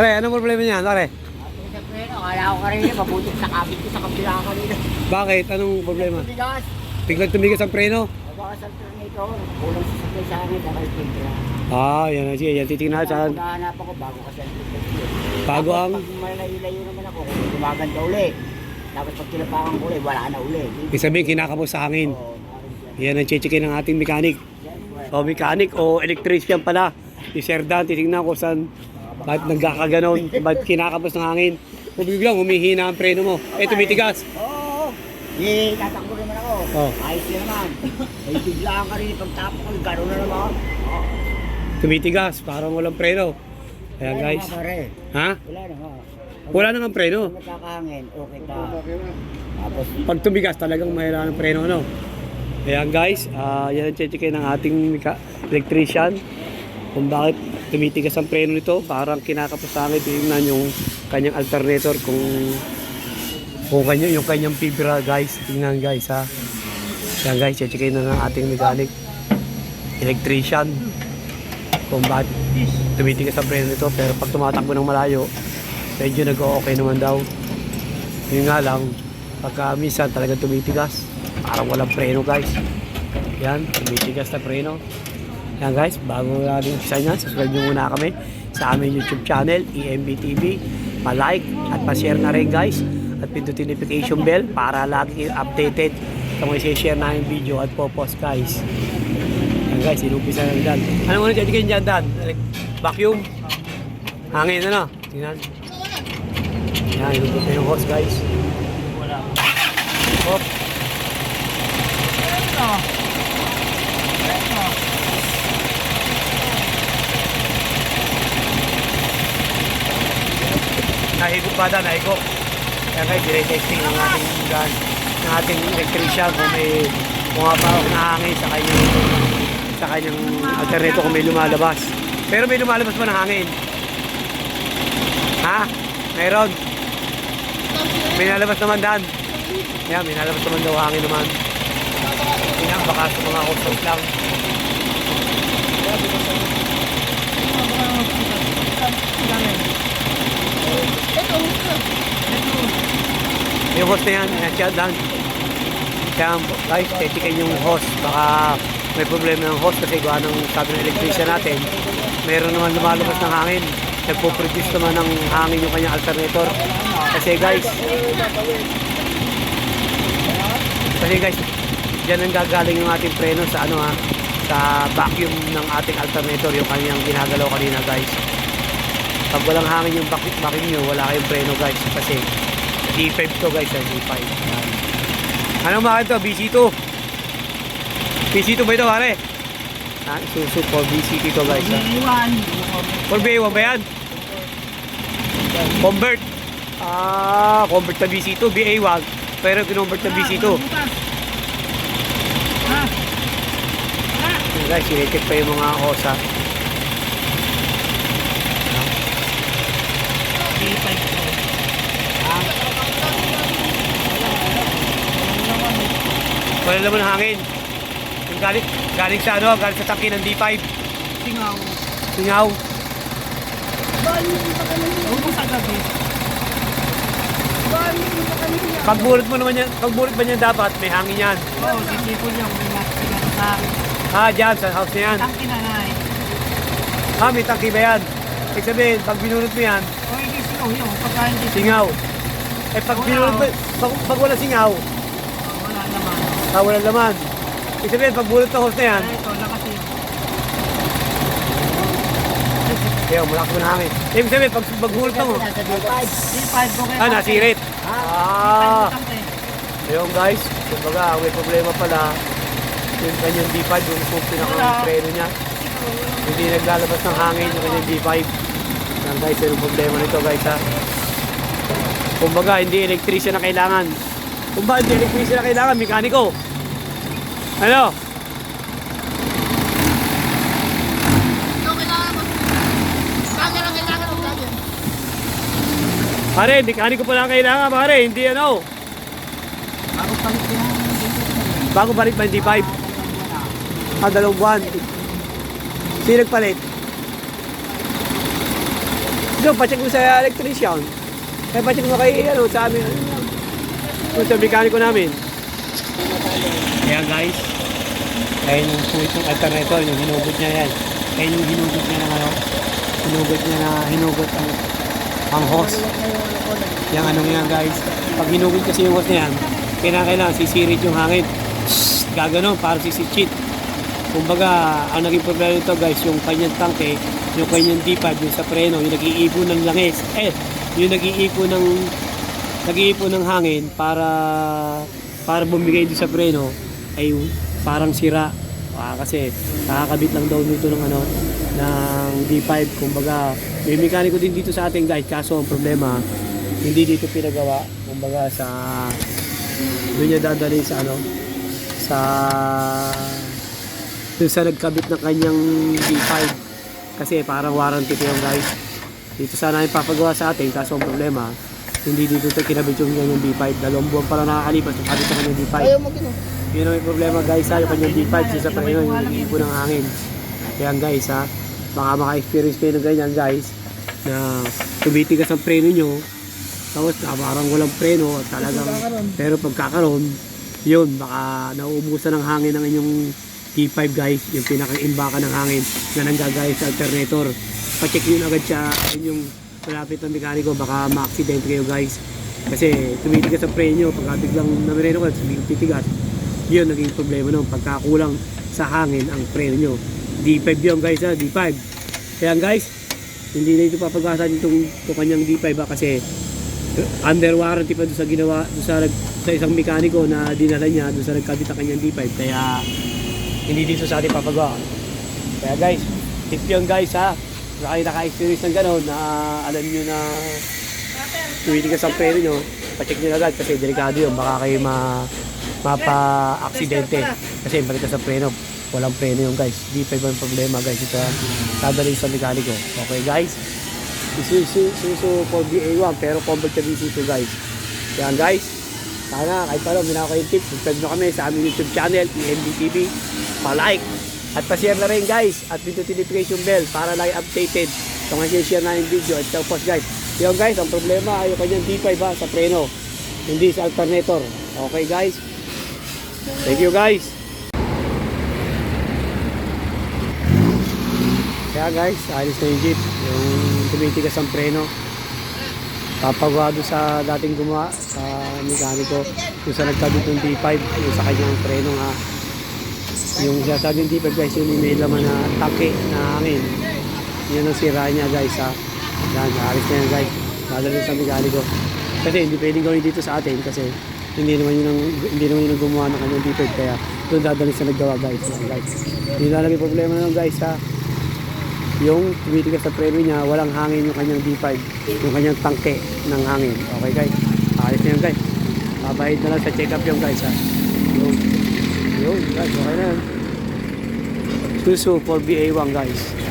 Pare, anong problema niyan, pare? Siyempre, akala ko kanina, mabuti sa kapit ko sa kabila kanina. Bakit? Anong problema? Bigas. Biglang tumigas ang preno? Baka sa tornado, kulang sa sakay sa akin, dahil pintra. Ah, yan na siya. Yan, titignan saan. Naghahanap ako bago kasi ang. Bago ang... Pag malayo-layo naman ako, gumaganda uli. Tapos pag tinapakan ko uli, wala na uli. Ibig sabihin, kinakapos sa hangin. Yan ang chichikin ng ating mechanic. O mechanic o electrician pala. Si Sir Dan, titignan ko saan ba't nagkakaganon, ba't kinakapos ng hangin. Biglang humihina ang preno mo. Eh, tumitigas. Oo. Eh, tatakbo naman ako. Oh. Ayos yun naman. Ay, biglaan ka rin. Pagtapos ko, gano'n na naman. Oo. Tumitigas, parang walang preno. Ayan Wala guys. na nga, pare. Ha? Wala na nga. Wala nang ang preno. Pag nagkakahangin, okay ka. Tapos, Pag tumigas talagang mahirap ng preno ano. Ayan guys, ah yan ang chichikin ng ating electrician. Kung bakit tumitigas ang preno nito, parang kinakapos sa akin, tingnan yung kanyang alternator kung kung kanya, yung kanyang fibra guys. Tingnan guys ha. Yan guys, chichikin na ng ating mechanic. Electrician. Kung bakit tumitigas ang preno nito pero pag tumatakbo ng malayo medyo nag-okay naman daw. Yun nga lang pagka minsan talaga tumitigas parang walang preno guys. Yan tumitigas na preno yan guys. Bago natin umpisa yan subscribe nyo muna kami sa aming youtube channel EMB TV pa-like at pa-share na rin guys. At pindutin notification bell para lagi updated sa mga share namin video at po-post guys. Yan guys. Inumpisa na rin Dan ano muna dyan? Dyan Dan. Vacuum. Hangin ano? Tingnan. Yan inumpisa yung hose guys. Hop. Nahigop pa na, nahigop. Kaya guys, dire-testing ng ating gun, ng ating electrician kung may pumapawag na hangin sa kanyang sa kanyang alternator kung may lumalabas. Pero may lumalabas pa ng hangin. Ha? Meron. May nalabas naman dan. Yan, may nalabas naman daw hangin naman. Yan, baka sa mga customers lang. Yung host na yan, siya, Dan. Kaya guys, tetikin yung host. Baka may problema ng host kasi gawa ng sabi ng electrician natin. Meron naman lumalabas ng hangin. Nagpo-produce naman ng hangin yung kanyang alternator. Kasi guys, kasi guys, dyan ang gagaling yung ating preno sa ano ha, sa vacuum ng ating alternator, yung kanyang ginagalaw kanina guys. Pag walang hangin yung vacuum nyo, wala kayong preno guys. Kasi D5 to guys, ah, D5. Yan. Anong to? BC2. BC2 ba ito pare? Ha? Susu po, BC2 to guys. Ha? iwan. For BA1 ba yan? Convert. Ah, convert na BC2, BA1. Pero kinonvert na BC2. Yung guys, sinecheck pa yung mga osa. Wala naman hangin. Yung galing, galing sa ano, galing sa tangki ng D5. Singaw. Singaw. Huwag mo sa gabi. Pagbulot mo naman yan, pagbulot ba niyan dapat, may hangin yan. Oo, sisipon yung may nasa sa Ah, dyan, sa house na yan. tangki na na eh. Ah, may tangki ba yan? Ibig sabihin, pag binulot mo yan, O, hindi singaw yun. Pagka hindi singaw. Eh, pag binulot mo, pag, pag wala singaw. Ah, wala laman. Ibig sabihin, pag bulot ng house na yan, ito, lakas yun. Kaya malakas mo na hangin. Ibig sabihin, pag pagbulot ng house, Nasa D5. D5 ko kaya. ah, nasirit. Ah, Ah. ayun guys, kumbaga, may problema pala. Yung kanyang D5, yung kung pinaka-preno niya. Hindi naglalabas ng hangin yung kanyang D5. Yan guys, yun yung problema nito guys ha. Kumbaga, hindi electrician na kailangan. Kumbaga, hindi electrician na kailangan, mekaniko. Ano? Ito kailangan mo. Camera kailangan mo lagi. Pare, mekaniko pa lang kailangan pare, hindi ano. Ako palit ang Bago balik pa yung D5. Ah, dalawang buwan. Sino nagpalit? Ito, pacheck mo sa electrician. Eh, pacheck mo kay, ano, sa amin, ano, sa mekaniko namin. Ayan guys. Ayan yung point ng alternator, yung hinugot niya yan. Ayan yung hinugot niya ng ano, hinugot niya na, hinugot ang, ang hose. Yung ano yan guys. Pag hinugot kasi yung hose na yan, kinakailangan sisirit yung hangin. Shhh, gaganon, para sisichit. Kumbaga, ang naging problema nito guys, yung kanyang tangke, yung kanyang D5, yung sa preno, yung nag-iipon ng langis. Eh, yung nag-iipon ng nag-iipon ng hangin para para bumigay din sa preno ay parang sira. Ah, kasi nakakabit lang daw nito ng ano ng D5 kumbaga may mekaniko din dito sa atin guys kaso ang problema hindi dito pinagawa kumbaga sa doon niya dadalhin sa ano sa doon sa nagkabit ng kanyang D5 kasi parang warranty ko yung guys dito sana yung papagawa sa atin kaso ang problema hindi dito ito kinabit yung kanyang D5 dalawang buwan pa lang nakakalipas yung kabit ng kanyang D5 Ayaw mo gino. yun ang may problema guys ha yung kanyang D5 sa preno yung nag-iipo ng hangin. Kaya guys ha baka maka-experience kayo ng ganyan guys na tumitigas ang preno nyo tapos na parang walang preno at talagang pero pagkakaroon yun baka nauubusan ng hangin ng inyong T5 guys yung pinaka-imbakan ng hangin na nanggagaya sa alternator. Pacheck yun agad siya yun yung malapit ng mekaniko baka ma-accident kayo guys. Kasi tumitigas ang preno pagka biglang namireno ka biglang titigas. Yun naging problema nung pagkakulang sa hangin ang preno nyo. D5 yun guys ha D5 kaya guys hindi na ito papagasan itong, itong kanyang D5 ha kasi under warranty pa doon sa ginawa doon sa, sa isang mekaniko na dinala niya doon sa nagkabit ang kanyang D5 kaya hindi dito sa ating papagawa. Kaya guys tip yun guys ha kung kayo naka-experience ng gano'n na alam nyo na tumitigas ang preno nyo pacheck nyo agad kasi delikado yun. Baka kayo ma mapa-aksidente. Kasi balik ka sa preno walang preno yung guys. D5 ang problema guys. Ito dadalhin sa mekaniko. Okay guys? Isuzu Isuzu 4BA1 pero convert ka DC2 guys. Yan guys. Sana kahit paano minako kayo yung tips. Subscribe nyo kami sa aming YouTube channel PNB TV pa-like at pa-share na rin guys. At pindutin notification bell para lagi updated sa mga share na yung video. At tapos guys yun guys ang problema ay yung kanyang D5 ha sa preno hindi sa alternator. Okay guys? Thank you guys. Kaya guys alis na yung jeep. Yung tumitigas ang preno. Papagawa doon sa dating gumawa sa mekaniko kung sa nagkabit ng D5 yung sa kanyang preno nga yung sasabing D5 guys yun may laman na take na hangin. Yun ang sira niya guys ha. Yan alis na yan guys. Dadalhin sa mekaniko kasi hindi pwedeng gawin dito sa atin kasi hindi naman yun ang, hindi naman yun ang gumawa ng kanyang D5 kaya doon dadalhin sa naggawa guys. Guys. Hindi na lang problema na guys ha. Yung tumitigas sa preno niya, walang hangin yung kanyang D5, yung kanyang tangke ng hangin. Okay guys, ayos na yun guys. Babahid na lang sa check-up yung guys ha. Yung guys, okay na yun. Susu for BA1 guys.